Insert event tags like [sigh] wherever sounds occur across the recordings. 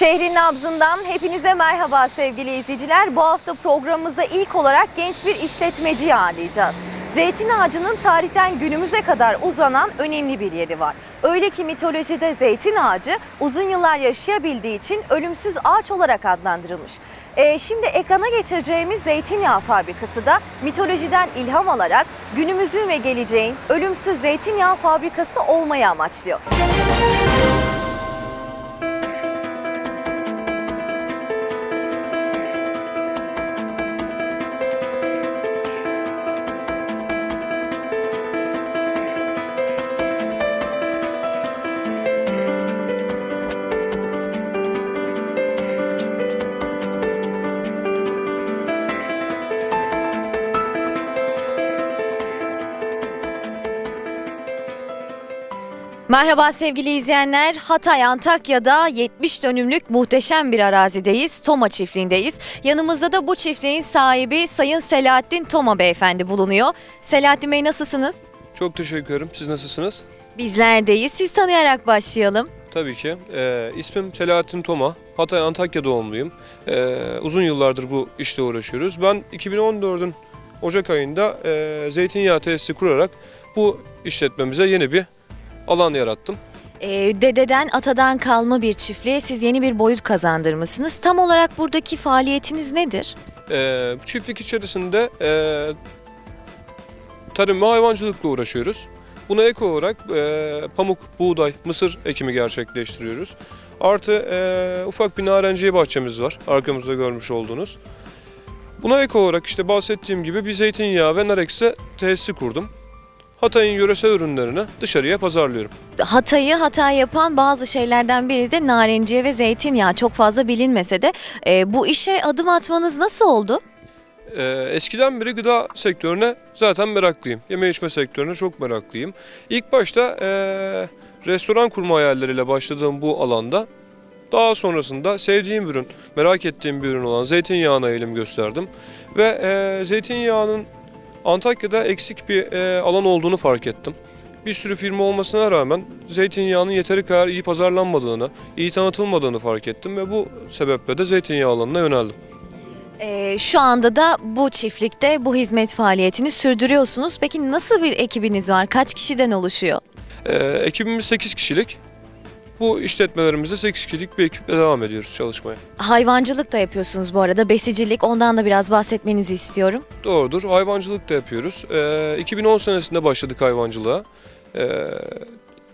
Şehrin nabzından hepinize merhaba sevgili izleyiciler. Bu hafta programımızda ilk olarak genç bir işletmeciyi ağırlayacağız. Zeytin ağacının tarihten günümüze kadar uzanan önemli bir yeri var. Öyle ki mitolojide zeytin ağacı uzun yıllar yaşayabildiği için ölümsüz ağaç olarak adlandırılmış. Ee, şimdi ekrana getireceğimiz zeytinyağı fabrikası da mitolojiden ilham alarak günümüzün ve geleceğin ölümsüz zeytinyağı fabrikası olmayı amaçlıyor. Merhaba sevgili izleyenler. Hatay Antakya'da 70 dönümlük muhteşem bir arazideyiz. Toma çiftliğindeyiz. Yanımızda da bu çiftliğin sahibi Sayın Selahattin Toma beyefendi bulunuyor. Selahattin Bey nasılsınız? Çok teşekkür ederim. Siz nasılsınız? Bizlerdeyiz. Siz tanıyarak başlayalım. Tabii ki. Ee, ismim Selahattin Toma. Hatay Antakya doğumluyum. Ee, uzun yıllardır bu işle uğraşıyoruz. Ben 2014'ün Ocak ayında e, zeytinyağı tesisi kurarak bu işletmemize yeni bir alan yarattım. Ee, dededen, atadan kalma bir çiftliğe siz yeni bir boyut kazandırmışsınız. Tam olarak buradaki faaliyetiniz nedir? Ee, çiftlik içerisinde e, tarım ve hayvancılıkla uğraşıyoruz. Buna ek olarak e, pamuk, buğday, mısır ekimi gerçekleştiriyoruz. Artı e, ufak bir narenciye bahçemiz var arkamızda görmüş olduğunuz. Buna ek olarak işte bahsettiğim gibi bir zeytinyağı ve nar ekşisi tesisi kurdum. Hatay'ın yöresel ürünlerini dışarıya pazarlıyorum. Hatay'ı Hatay yapan bazı şeylerden biri de narenciye ve zeytinyağı. Çok fazla bilinmese de e, bu işe adım atmanız nasıl oldu? Ee, eskiden beri gıda sektörüne zaten meraklıyım. Yeme içme sektörüne çok meraklıyım. İlk başta ee, restoran kurma hayalleriyle başladığım bu alanda daha sonrasında sevdiğim ürün, merak ettiğim bir ürün olan zeytinyağına eğilim gösterdim. Ve ee, zeytinyağının Antakya'da eksik bir ee, alan olduğunu fark ettim. Bir sürü firma olmasına rağmen zeytinyağının yeteri kadar iyi pazarlanmadığını, iyi tanıtılmadığını fark ettim ve bu sebeple de zeytinyağı alanına yöneldim. E, şu anda da bu çiftlikte bu hizmet faaliyetini sürdürüyorsunuz. Peki nasıl bir ekibiniz var? Kaç kişiden oluşuyor? Ee, ekibimiz 8 kişilik. Bu işletmelerimizde 8 kişilik bir ekiple devam ediyoruz çalışmaya. Hayvancılık da yapıyorsunuz bu arada. Besicilik ondan da biraz bahsetmenizi istiyorum. Doğrudur. Hayvancılık da yapıyoruz. Ee, 2010 senesinde başladık hayvancılığa. Ee,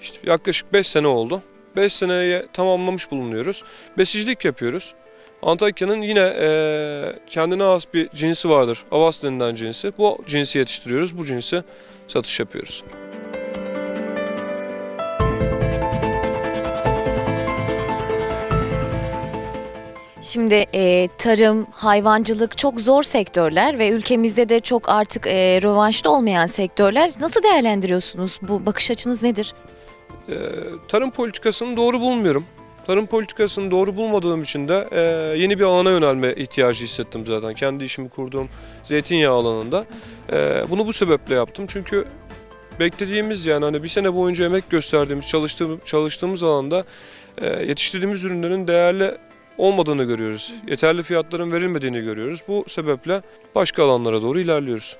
işte yaklaşık 5 sene oldu. 5 seneye tamamlamış bulunuyoruz. Besicilik yapıyoruz. Antakya'nın yine ee, kendine has bir cinsi vardır. Avas denilen cinsi. Bu cinsi yetiştiriyoruz. Bu cinsi satış yapıyoruz. Şimdi e, tarım, hayvancılık çok zor sektörler ve ülkemizde de çok artık e, rövanşta olmayan sektörler. Nasıl değerlendiriyorsunuz? Bu bakış açınız nedir? Ee, tarım politikasını doğru bulmuyorum. Tarım politikasını doğru bulmadığım için de e, yeni bir alana yönelme ihtiyacı hissettim zaten. Kendi işimi kurduğum zeytinyağı alanında. E, bunu bu sebeple yaptım çünkü beklediğimiz yani hani bir sene boyunca emek gösterdiğimiz, çalıştığımız, çalıştığımız alanda e, yetiştirdiğimiz ürünlerin değerli olmadığını görüyoruz. Yeterli fiyatların verilmediğini görüyoruz. Bu sebeple başka alanlara doğru ilerliyoruz.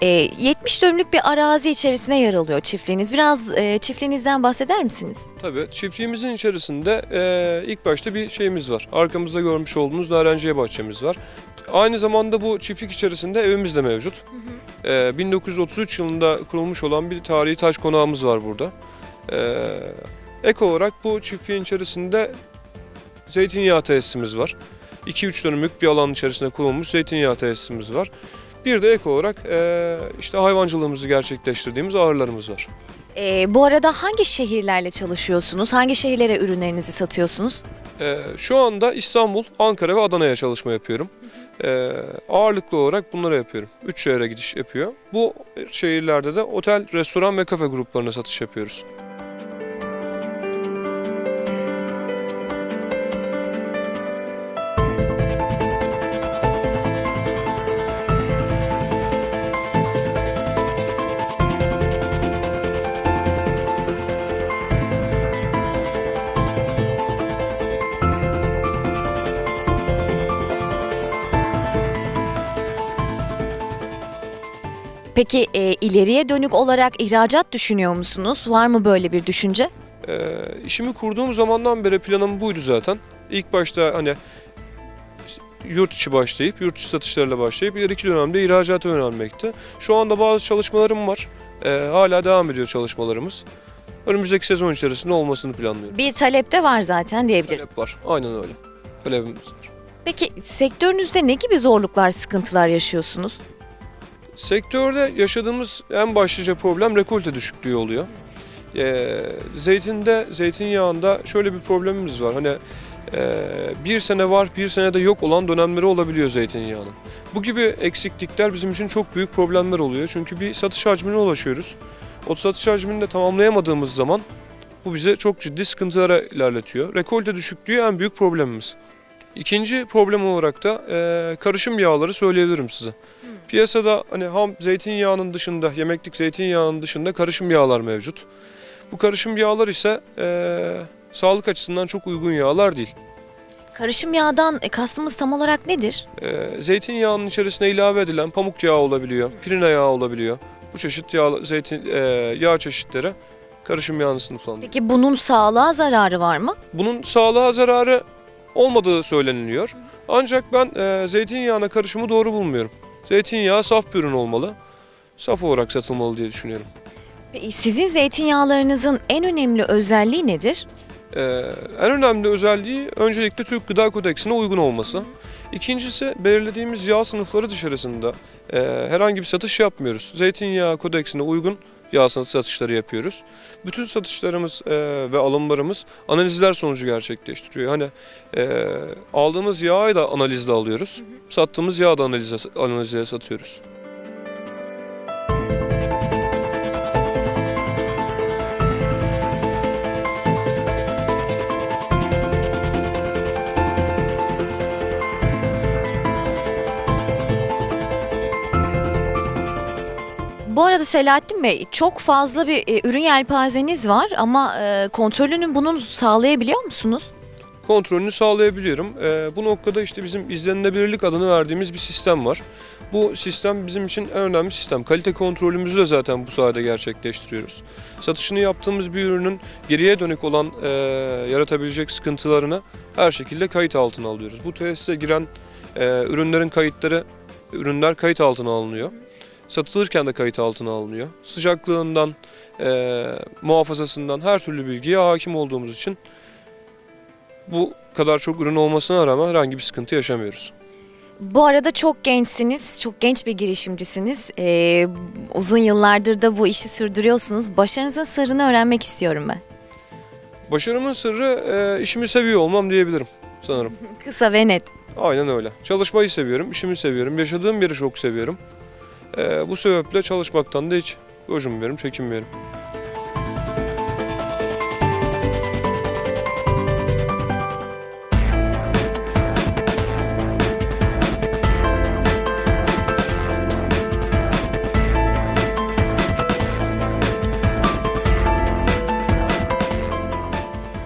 E, 70 dönümlük bir arazi içerisine yer alıyor çiftliğiniz. Biraz e, çiftliğinizden bahseder misiniz? Tabii çiftliğimizin içerisinde e, ilk başta bir şeyimiz var. Arkamızda görmüş olduğunuz narenciye bahçemiz var. Aynı zamanda bu çiftlik içerisinde evimiz de mevcut. E, 1933 yılında kurulmuş olan bir tarihi taş konağımız var burada. E, ek olarak bu çiftliğin içerisinde zeytinyağı tesisimiz var. 2-3 dönümlük bir alanın içerisinde kurulmuş zeytinyağı tesisimiz var. Bir de ek olarak e, işte hayvancılığımızı gerçekleştirdiğimiz ağırlarımız var. E, bu arada hangi şehirlerle çalışıyorsunuz? Hangi şehirlere ürünlerinizi satıyorsunuz? Ee, şu anda İstanbul, Ankara ve Adana'ya çalışma yapıyorum. Ee, ağırlıklı olarak bunlara yapıyorum. Üç şehre gidiş yapıyor. Bu şehirlerde de otel, restoran ve kafe gruplarına satış yapıyoruz. Peki e, ileriye dönük olarak ihracat düşünüyor musunuz? Var mı böyle bir düşünce? Ee, işimi kurduğum zamandan beri planım buydu zaten. İlk başta hani yurt içi başlayıp, yurt içi satışlarıyla başlayıp ileriki dönemde ihracata yönelmekti. Şu anda bazı çalışmalarım var. Ee, hala devam ediyor çalışmalarımız. Önümüzdeki sezon içerisinde olmasını planlıyorum. Bir talep de var zaten diyebiliriz. Talep var. Aynen öyle. Talebimiz var. Peki sektörünüzde ne gibi zorluklar, sıkıntılar yaşıyorsunuz? Sektörde yaşadığımız en başlıca problem rekolte düşüklüğü oluyor. Ee, zeytinde, zeytinyağında şöyle bir problemimiz var. Hani e, bir sene var, bir sene de yok olan dönemleri olabiliyor zeytinyağının. Bu gibi eksiklikler bizim için çok büyük problemler oluyor. Çünkü bir satış hacmine ulaşıyoruz. O satış hacmini de tamamlayamadığımız zaman bu bize çok ciddi sıkıntılara ilerletiyor. Rekolte düşüklüğü en büyük problemimiz. İkinci problem olarak da e, karışım yağları söyleyebilirim size. Piyasada hani ham zeytinyağının dışında, yemeklik zeytinyağının dışında karışım yağlar mevcut. Bu karışım yağlar ise eee, sağlık açısından çok uygun yağlar değil. Karışım yağdan e, kastımız tam olarak nedir? Eee zeytinyağının içerisine ilave edilen pamuk yağı olabiliyor, pirina yağı olabiliyor. Bu çeşit yağ, zeytin, eee, yağ çeşitleri karışım yağını sınıflandırıyor. Peki bunun sağlığa zararı var mı? Bunun sağlığa zararı olmadığı söyleniliyor. Ancak ben eee zeytinyağına karışımı doğru bulmuyorum. Zeytinyağı saf bir ürün olmalı. Saf olarak satılmalı diye düşünüyorum. Sizin zeytinyağlarınızın en önemli özelliği nedir? Ee, en önemli özelliği öncelikle Türk Gıda Kodeksine uygun olması. İkincisi belirlediğimiz yağ sınıfları dışarısında e, herhangi bir satış yapmıyoruz. Zeytinyağı kodeksine uygun yağ satışları yapıyoruz. Bütün satışlarımız e, ve alımlarımız analizler sonucu gerçekleştiriyor. Hani e, aldığımız yağı da analizle alıyoruz. Sattığımız yağı da analize, analize satıyoruz. Bu arada Selahattin Bey çok fazla bir e, ürün yelpazeniz var ama e, kontrolünü bunun sağlayabiliyor musunuz? kontrolünü sağlayabiliyorum. Ee, bu noktada işte bizim izlenilebilirlik adını verdiğimiz bir sistem var. Bu sistem bizim için en önemli sistem. Kalite kontrolümüzü de zaten bu sayede gerçekleştiriyoruz. Satışını yaptığımız bir ürünün geriye dönük olan e, yaratabilecek sıkıntılarını her şekilde kayıt altına alıyoruz. Bu tesise giren e, ürünlerin kayıtları, ürünler kayıt altına alınıyor. Satılırken de kayıt altına alınıyor. Sıcaklığından, e, muhafazasından her türlü bilgiye hakim olduğumuz için bu kadar çok ürün olmasına rağmen herhangi bir sıkıntı yaşamıyoruz. Bu arada çok gençsiniz, çok genç bir girişimcisiniz. E, uzun yıllardır da bu işi sürdürüyorsunuz. Başarınızın sırrını öğrenmek istiyorum ben. Başarımın sırrı e, işimi seviyor olmam diyebilirim sanırım. [laughs] Kısa ve net. Aynen öyle. Çalışmayı seviyorum, işimi seviyorum, yaşadığım yeri çok seviyorum. E, bu sebeple çalışmaktan da hiç gocunmuyorum, çekinmiyorum.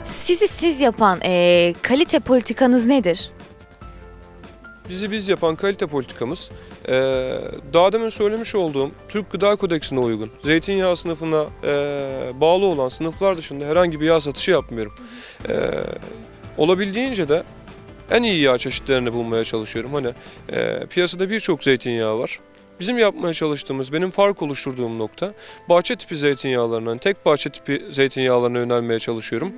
Sizi siz yapan e, kalite politikanız nedir? Bizi biz yapan kalite politikamız daha demin söylemiş olduğum Türk Gıda Kodeksine uygun, zeytinyağı sınıfına bağlı olan sınıflar dışında herhangi bir yağ satışı yapmıyorum. Olabildiğince de en iyi yağ çeşitlerini bulmaya çalışıyorum. Hani piyasada birçok zeytinyağı var. Bizim yapmaya çalıştığımız, benim fark oluşturduğum nokta bahçe tipi zeytinyağlarından, tek bahçe tipi zeytinyağlarına yönelmeye çalışıyorum.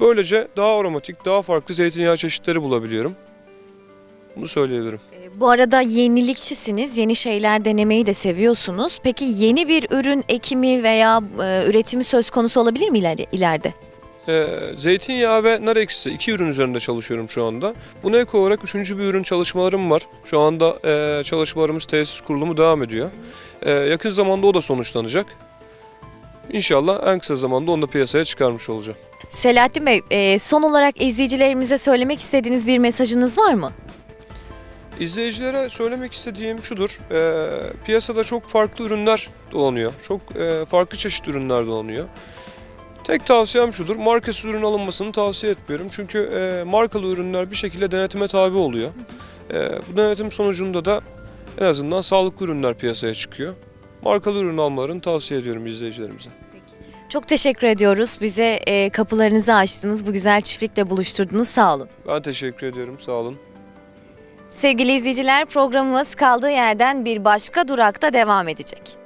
Böylece daha aromatik, daha farklı zeytinyağı çeşitleri bulabiliyorum. Bunu söyleyebilirim. E, Bu arada yenilikçisiniz, yeni şeyler denemeyi de seviyorsunuz. Peki yeni bir ürün ekimi veya e, üretimi söz konusu olabilir mi iler- ileride? e, zeytinyağı ve nar ekşisi iki ürün üzerinde çalışıyorum şu anda. Buna ek olarak üçüncü bir ürün çalışmalarım var. Şu anda e, çalışmalarımız tesis kurulumu devam ediyor. E, yakın zamanda o da sonuçlanacak. İnşallah en kısa zamanda onu da piyasaya çıkarmış olacağım. Selahattin Bey, e, son olarak izleyicilerimize söylemek istediğiniz bir mesajınız var mı? İzleyicilere söylemek istediğim şudur. e, piyasada çok farklı ürünler dolanıyor. Çok e, farklı çeşit ürünler dolanıyor. Tek tavsiyem şudur. Markasız ürün alınmasını tavsiye etmiyorum. Çünkü e, markalı ürünler bir şekilde denetime tabi oluyor. E, bu denetim sonucunda da en azından sağlıklı ürünler piyasaya çıkıyor. Markalı ürün almalarını tavsiye ediyorum izleyicilerimize. Çok teşekkür ediyoruz. Bize e, kapılarınızı açtınız. Bu güzel çiftlikle buluşturdunuz. Sağ olun. Ben teşekkür ediyorum. Sağ olun. Sevgili izleyiciler programımız kaldığı yerden bir başka durakta devam edecek.